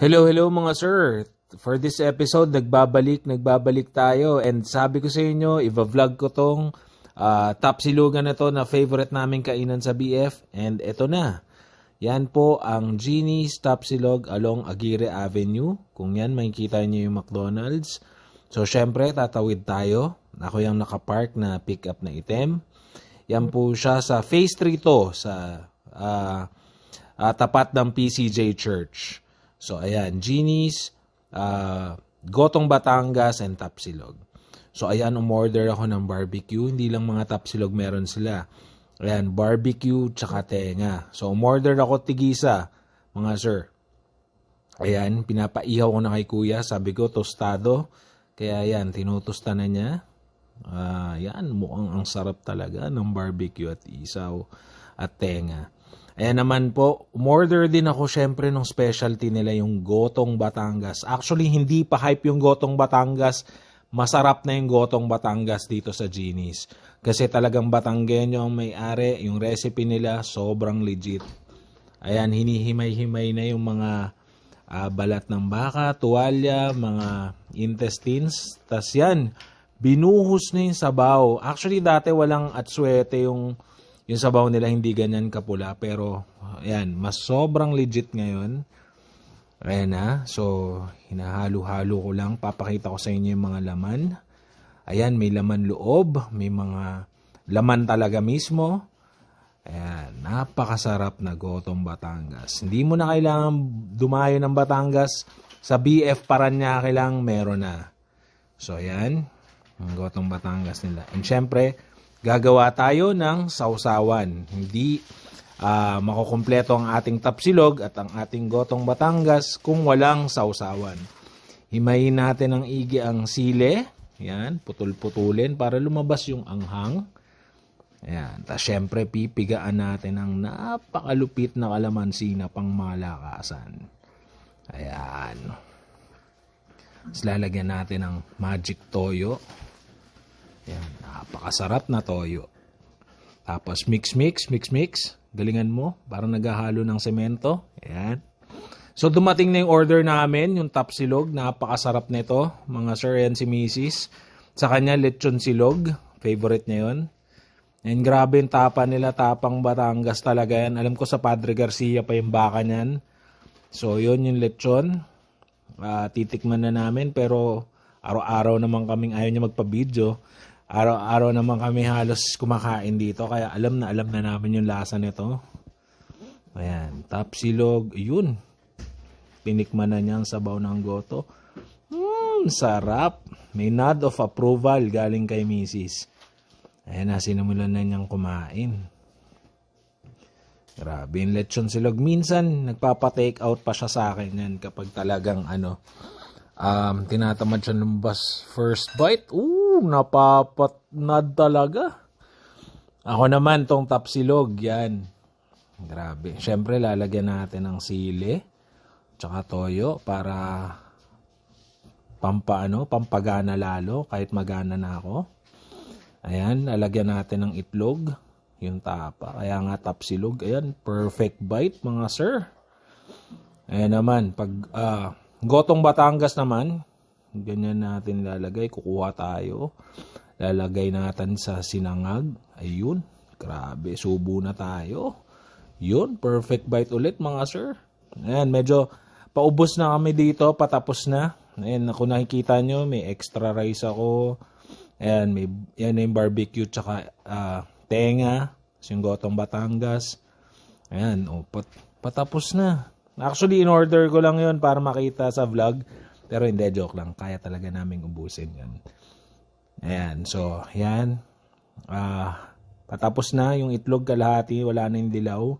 Hello, hello mga sir. For this episode, nagbabalik, nagbabalik tayo. And sabi ko sa inyo, i-vlog ko tong uh, top silugan na to na favorite namin kainan sa BF. And eto na. Yan po ang Genie's Top Silog along Aguirre Avenue. Kung yan, makikita niyo yung McDonald's. So, syempre, tatawid tayo. Ako yung nakapark na pick-up na item. Yan po siya sa Phase 3 to, sa uh, uh, tapat ng PCJ Church. So, ayan, Genie's, uh, Gotong Batangas, and Tapsilog. So, ayan, umorder ako ng barbecue. Hindi lang mga Tapsilog meron sila. Ayan, barbecue, tsaka tenga. So, umorder ako tigisa, mga sir. Ayan, pinapaihaw ko na kay kuya. Sabi ko, tostado. Kaya ayan, tinutusta na niya. Uh, yan, mukhang ang sarap talaga ng barbecue at isaw at tenga. Ayan naman po, umorder din ako syempre ng specialty nila yung Gotong Batangas. Actually, hindi pa hype yung Gotong Batangas. Masarap na yung Gotong Batangas dito sa Genie's. Kasi talagang Batanggenyo ang may-ari, yung recipe nila sobrang legit. Ayan, hinihimay-himay na yung mga uh, balat ng baka, tuwalya, mga intestines. Tapos yan, binuhos na yung sabaw. Actually, dati walang atswete yung, yung sabaw nila, hindi ganyan kapula. Pero, ayan, mas sobrang legit ngayon. Ayan na. So, hinahalo-halo ko lang. Papakita ko sa inyo yung mga laman. Ayan, may laman loob, may mga laman talaga mismo. Ayan, napakasarap na gotong Batangas. Hindi mo na kailangan dumayo ng Batangas. Sa BF Paranaque lang meron na. So, ayan, ang gotong Batangas nila. And syempre, gagawa tayo ng sausawan. Hindi uh, makukumpleto ang ating tapsilog at ang ating gotong Batangas kung walang sausawan. Himayin natin ng igi ang sile, yan, putol-putulin para lumabas yung anghang. Ayan. Tapos syempre pipigaan natin ng napakalupit na kalamansi na pang malakasan. Ayan. Tapos lalagyan natin ng magic toyo. Ayan. Napakasarap na toyo. Tapos mix mix, mix mix. Galingan mo. Parang naghahalo ng semento. Ayan. So dumating na yung order namin, yung top silog, napakasarap nito, mga sir and si Mrs. Sa kanya, lechon silog, favorite niya yun. And grabe yung tapa nila, tapang Batangas talaga yan. Alam ko sa Padre Garcia pa yung baka niyan. So yun yung lechon. Uh, titikman na namin pero araw-araw naman kaming ayaw niya magpa-video. Araw-araw naman kami halos kumakain dito kaya alam na alam na namin yung lasa nito. Ayan, top silog, yun. Tinikman na niya ang sabaw ng goto. Hmm, sarap. May nod of approval galing kay Mrs. Ayan na, sinimulan na niyang kumain. Grabe yung lechon silog. Minsan, nagpapa-take out pa siya sa akin yan kapag talagang ano, um, tinatamad siya lumabas first bite. Ooh, napapatnad talaga. Ako naman, tong tapsilog, yan. Grabe. Siyempre, lalagyan natin ng sili tsaka toyo para pampaano, pampagana lalo kahit magana na ako. Ayan, lalagyan natin ng itlog, yung tapa. Kaya nga tapsilog, ayan, perfect bite mga sir. Ayan naman, pag uh, gotong Batangas naman, ganyan natin lalagay, kukuha tayo. Lalagay natin sa sinangag. Ayun, grabe, subo na tayo. Yun, perfect bite ulit mga sir. Ayan, medyo Paubos na kami dito, patapos na. Ayan, kung nakikita nyo, may extra rice ako. Ayan, may, yan yung barbecue tsaka uh, tenga. Yung gotong Batangas. Ayan, oh, pat, patapos na. Actually, in-order ko lang yon para makita sa vlog. Pero hindi, joke lang. Kaya talaga namin ubusin yan. Ayan, so, ayan. Uh, patapos na yung itlog kalahati. Wala na yung dilaw.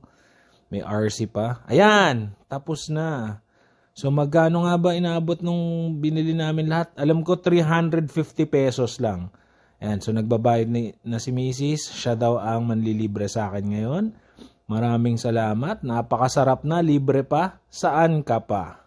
May RC pa. Ayan, tapos na. So magkano nga ba inaabot nung binili namin lahat? Alam ko 350 pesos lang. Ayan, so nagbabayad ni, na si Mrs. Siya daw ang manlilibre sa akin ngayon. Maraming salamat. Napakasarap na. Libre pa. Saan ka pa?